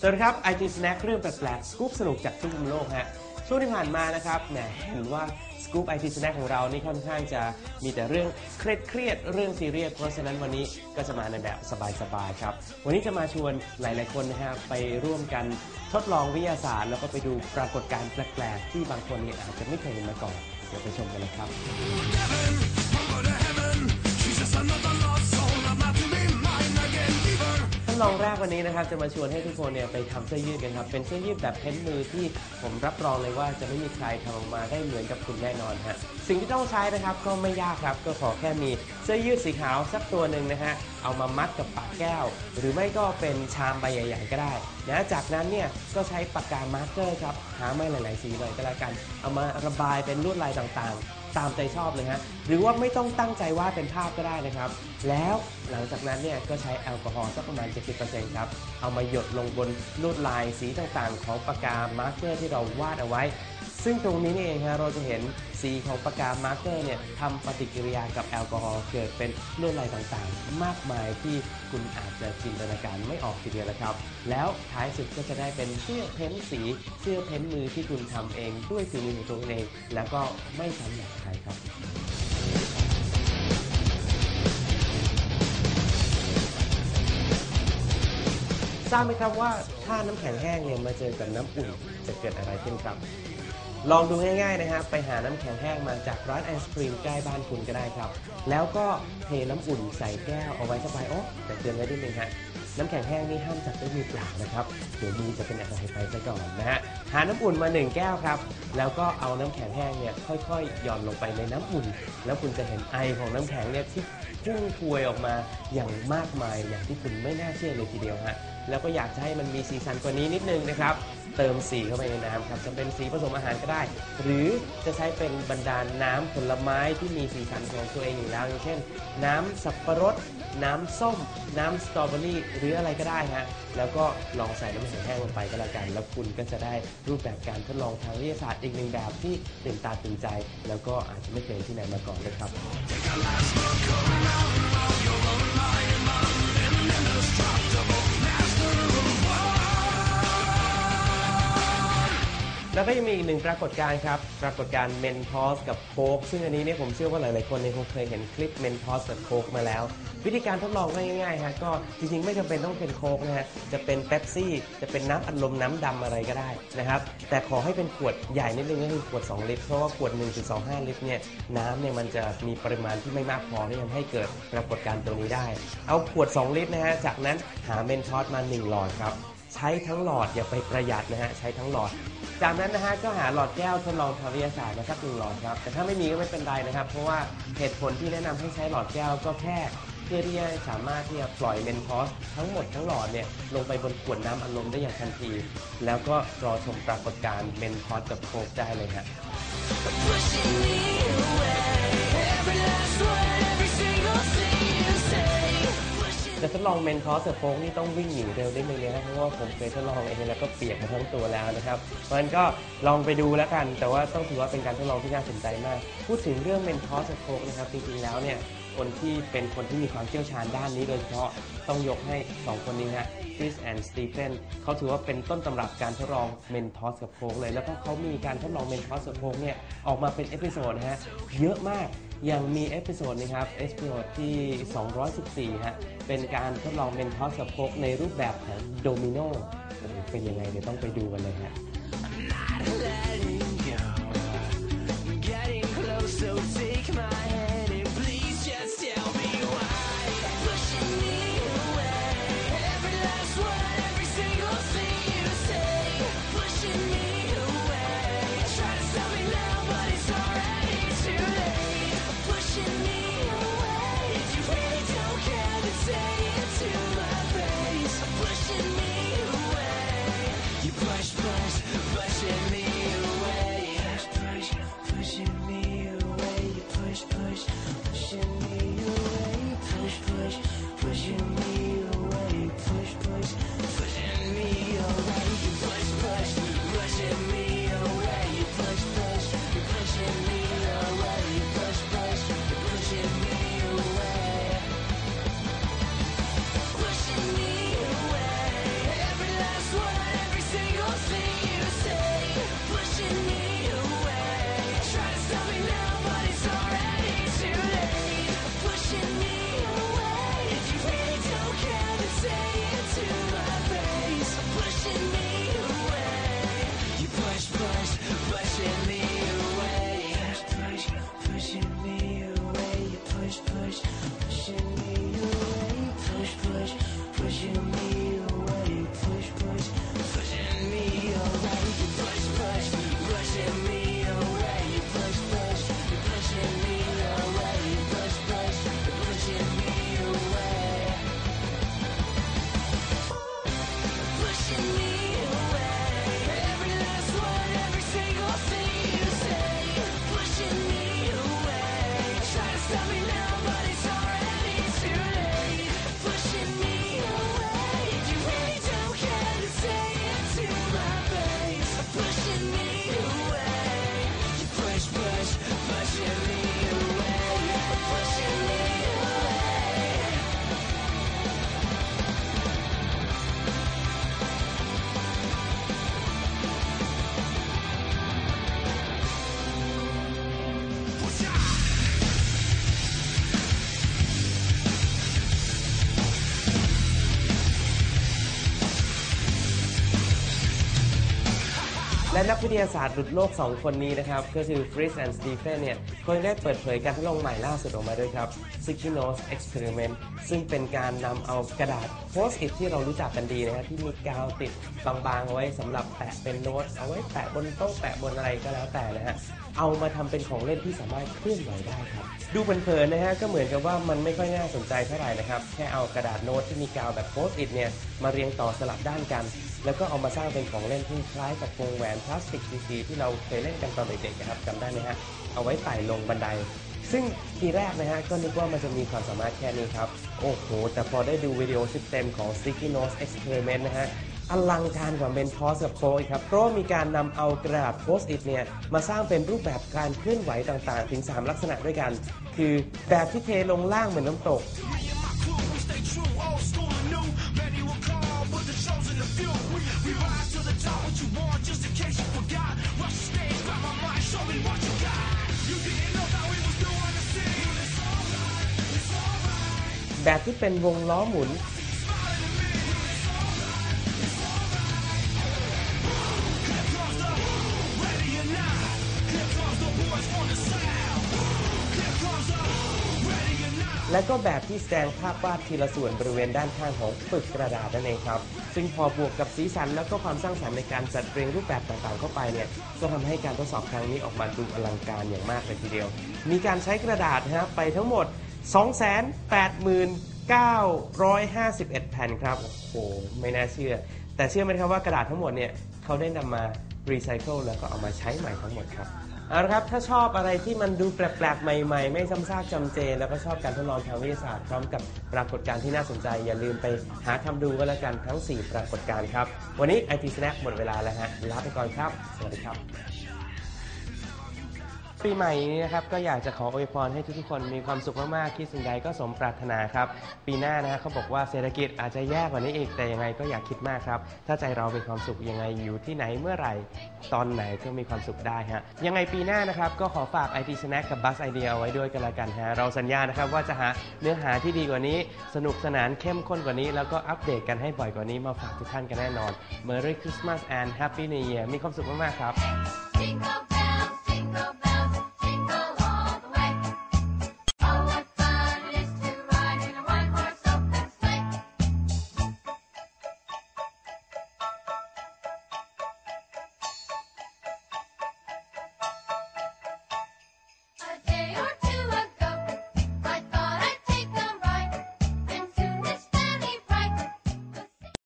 สวัสดีครับ IT Snack เรื่องแปลกๆสกู๊ปสนุกจากทุกมุมโลกฮะช่วงที่ผ่านมานะครับแหมเห็นว่าสกู๊ป IT Snack ของเรานี่ค่อนข้างจะมีแต่เรื่องเครียดๆเรื่องซีเรียสเพราะฉะนั้นวันนี้ก็จะมาในแบบสบายๆครับ วันนี้จะมาชวนหลายๆคนนะฮะไปร่วมกันทดลองวิทยาศาสตร์ แล้วก็ไปดูปรากฏการณ์แปลกๆ ที่บางคนเนี่ยอาจจะไม่เคยเห็นมาก่อนเดี๋ยวไปชมกันเลยครับ ลองแรกวันนี้นะครับจะมาชวนให้ทุกคนเนี่ยไปทำเสื้อยืดกันครับ เป็นเสื้อยืดแบบเพ้นมือที่ผมรับรองเลยว่าจะไม่มีใครทำออกมาได้เหมือนกับคุณแน่นอนฮะสิ่งที่ต้องใช้นะครับก็ไม่ยากครับ ก็ขอแค่มีเสื้อยืดสีขาวสักตัวหนึ่งนะฮะเอามามัดกับปากแก้ว หรือไม่ก็เป็นชามใบใหญ่ๆก็ได้นะจากนั้นเนี่ยก็ใช้ปากกามาร์กเกอร์ครับหาไม้หลายๆสีเลยก็แล้วกัน เอามาระบายเป็นลวดลายต่างๆ ตามใจชอบเลยฮะหรือว่าไม่ต้องตั้งใจวาดเป็นภาพก็ได้นะครับ แล้วหลังจากนั้นเนี่ยก็ใช้แอลกอฮอล์สักประมาณ 70%ครับเอามาหยดลงบนลวดลายสีต่างๆ ของปากกามาร์กเกอร์ที่เราวาดเอาไว้ ซึ่งตรงนี้นี่เองฮะเราจะเห็นสีของปากกามาร์กเกอร์เนี่ยทำปฏิกิริยากับแอลกอฮอล์เกิดเป็นลวดลายต่างๆ มากมายที่คุณอาจจะจินตนาการไม่ออกทีเดียวแล้วครับ แล้วท้ายสุดก็จะได้เป็นเสื้อเพ้นสี เสื้อเพ้นมือที่คุณทำเองด้วยฝีมือของตัวเอง แล้วก็ไม่ซ้ำอย่างใครครับทราบไหมครับว่าถ้าน้ำแข็งแห้งเนี่ยมาเจอกับน้ำอุ่นจะเกิดอะไรขึ้นครับ ลองดูง่ายๆนะครับ ไปหาน้ำแข็งแห้งมาจากร้านไอศครีมใกล้บ้านคุณก็ได้ครับ แล้วก็เทน้ำอุ่นใส่แก้วเอาไว้สบายโอ้แต่เตือนไว้นิดนึงฮะน้ำแข็งแห้งนี่ห้ามจับด้วยมือเปล่านะครับ เดี๋ยวมือจะเป็นอะไรไปซะก่อนนะฮะ หาน้ำอุ่นมาหนึ่งแก้วครับ แล้วก็เอาน้ำแข็งแห้งเนี่ยค่อยๆ หย่อนลงไปในน้ำอุ่น แล้วคุณจะเห็นไอของน้ำแข็งเนี่ยที่พุ่งพวยออกมาอย่างมากมายอย่างที่คุณไม่น่าเชื่อเลยทีเดียวฮะ แล้วก็อยากจะให้มันมีสีสันกว่านี้นิดนึงนะครับ เติมสีเข้าไปในน้ำครับ จะเป็นสีผสมอาหารก็ได้ หรือจะใช้เป็นบรรดาลน้ำผลไม้ที่มีสีสันของตัวเองอยู่แล้วอย่างเช่น น้ำสับปะรด น้ำส้ม น้ำสตรอเบอรี่หรืออะไรก็ได้ฮะ แล้วก็ลองใส่น้ำแข็งแห้งลงไปก็แล้วกัน แล้วคุณก็จะได้รูปแบบการทดลองทางวิทยาศาสตร์อีกหนึ่งแบบที่ตื่นตาตื่นใจ แล้วก็อาจจะไม่เคยที่ไหนมาก่อนเลยครับ แล้วก็ยังมีอีกหนึ่งปรากฏการณ์ครับ ปรากฏการณ์เมนทอสกับโค้กซึ่งอันนี้เนี่ยผมเชื่อว่าหลายๆคนเนี่ยคงเคยเห็นคลิปเมนทอสกับโค้กมาแล้ว วิธีการทดลองก็ง่ายๆฮะก็จริงๆไม่จำเป็นต้องเป็นโค้กนะฮะจะเป็นเป๊ปซี่จะเป็นน้ำอัดลมน้ำดำอะไรก็ได้นะครับแต่ขอให้เป็นขวดใหญ่นิดนึงก็คือขวด 2 ลิตร เพราะว่าขวด 1.25 ลิตรเนี่ยน้ำเนี่ยมันจะมีปริมาณที่ไม่มากพอที่จะให้เกิดปรากฏการณ์ตรงนี้ได้ เอาขวด 2 ลิตรนะฮะจากนั้นหาเมนทอสมา1หลอดครับ ใช้ทั้งหลอดอย่าไปประหยัดนะฮะใช้ทั้งหลอด จากนั้นนะฮะก็หาหลอดแก้วทดลองทางวิทยาศาสตร์มาสักหนึ่งหลอดครับแต่ถ้าไม่มีก็ไม่เป็นไรนะครับ เพราะว่าเหตุผลที่แนะนำให้ใช้หลอดแก้วก็แค่เพื่อที่จะสามารถที่จะปล่อยเมนทอสทั้งหมดทั้งหลอดเนี่ยลงไปบนขวดน้ำอัดลมได้อย่างทันที แล้วก็รอชมปรากฏการณ์เมนทอสกับโค้กได้เลยฮะ pushing ดลองเมนทอสกับโค้กนี่ต้องวิ่งหนีเร็วได้เลยนะเพราะว่าผมเคยทดลองเองแล้วก็เปียกมาทั้งตัวแล้วนะครับเพราะฉะนั้นก็ลองไปดูแล้วกัน แต่ว่าต้องถือว่าเป็นการทดลองที่น่าสนใจมาก พูดถึงเรื่องเมนทอสกับโค้กนะครับจริงๆแล้วเนี่ยคนที่เป็นคนที่มีความเชี่ยวชาญด้านนี้โดยเฉพาะต้องยกให้ 2 คนนี้ฮะคริสแอนด์สตีเฟนเขาถือว่าเป็นต้นตำรับการทดลองเมนทอสกับโค้กเลย แล้วก็เขามีการทดลองเมนทอสกับโค้กเนี่ยออกมาเป็นเอพิโซดนะฮะเยอะมาก ยังมีเอพิโซดนะครับเอพิโซดที่ 214 ฮะ เป็นการทดลองเมนทอสกับโค้กในรูปแบบของโดมิโนเป็นยังไงเดี๋ยวต้องไปดูกันเลยฮะ และนักวิทยาศาสตร์หลุดโลก 2 คนนี้นะครับ ก็คือฟริสและสตีเฟนเนี่ยก็ได้เปิดเผยการทดลองใหม่ล่าสุดออกมาด้วยครับ Sticky Notes Experiment ซึ่งเป็นการนำเอากระดาษโพสต์อิทที่เรารู้จักกันดีนะครับที่มีกาวติดบางๆเอาไว้สำหรับแปะเป็นโน้ต เอาไว้แปะบนโต๊ะแปะบนอะไรก็แล้วแต่นะฮะเอามาทำเป็นของเล่นที่สามารถเคลื่อนไหวได้ครับ ดูเผินๆนะฮะก็เหมือนกับว่ามันไม่ค่อยน่าสนใจเท่าไหร่นะครับแค่เอากระดาษโน้ตที่มีกาวแบบโพสต์อิทเนี่ยมาเรียงต่อสลับด้านกัน แล้วก็เอามาสร้างเป็นของเล่นที่คล้ายกับวงแหวนพลาสติกซีๆที่เราเคยเล่นกันตอนเด็กๆนะครับจำได้ไหมฮะเอาไว้ไต่ลงบันได ซึ่งทีแรกนะฮะก็นึกว่ามันจะมีความสามารถแค่นี้ครับ โอ้โห แต่พอได้ดูวิดีโอชุดเต็มของ Sticky Notes Experiment นะฮะอลังการกว่าเมนทอสกับโคอีกครับ เพราะมีการนำเอากระดาษโพสต์อิทเนี่ย มาสร้างเป็นรูปแบบการเคลื่อนไหวต่างๆ ถึง 3 ลักษณะด้วยกัน คือแบบที่เทลงล่างเหมือนน้ำตก แบบที่เป็นวงล้อหมุน และก็แบบที่แสดงภาพวาดทีละส่วนบริเวณด้านข้างของปึกกระดาษนั่นเองครับ ซึ่งพอบวกกับสีสันแล้วก็ความสร้างสรรค์ในการจัดเรียงรูปแบบต่างๆ เข้าไปเนี่ย ก็ทำให้การทดสอบครั้งนี้ออกมาดูอลังการอย่างมากเลยทีเดียว มีการใช้กระดาษนะฮะไปทั้งหมด 289,951 แผ่นครับ โอ้โห ไม่น่าเชื่อ แต่เชื่อไหมครับว่ากระดาษทั้งหมดเนี่ย เขาได้นำมารีไซเคิลแล้วก็เอามาใช้ใหม่ทั้งหมดครับ เอาละครับ ถ้าชอบอะไรที่มันดูแปลกๆ ใหม่ๆ ไม่ซ้ำซากจำเจ แล้วก็ชอบการทดลองทางวิทยาศาสตร์พร้อมกับปรากฏการณ์ที่น่าสนใจ อย่าลืมไปหาทำดูก็แล้วกันทั้ง 4 ปรากฏการณ์ครับ วันนี้ไอทีสแน็คหมดเวลาแล้วฮะลาไปก่อนครับ สวัสดีครับ ปีใหม่นี้นะครับก็อยากจะขออวยพรให้ทุกๆคนมีความสุขมากๆคิดสิ่งใดก็สมปรารถนาครับ ปีหน้านะฮะเขาบอกว่าเศรษฐกิจอาจจะแย่กว่านี้อีกแต่ยังไงก็อย่าคิดมากครับ ถ้าใจเราเป็นความสุขยังไงอยู่ที่ไหนเมื่อไหร่ตอนไหนก็มีความสุขได้ฮะยังไงปีหน้านะครับก็ขอฝาก IT Snack กับ Buzz Idea เอาไว้ด้วยกันละกันฮะเราสัญญานะครับว่าจะหาเนื้อหาที่ดีกว่านี้ สนุกสนานเข้มข้นกว่านี้ แล้วก็อัปเดตกันให้บ่อยกว่านี้มาฝากทุกท่านกันแน่นอน Merry Christmas and Happy New Year มีความสุขมากๆครับ Jingle.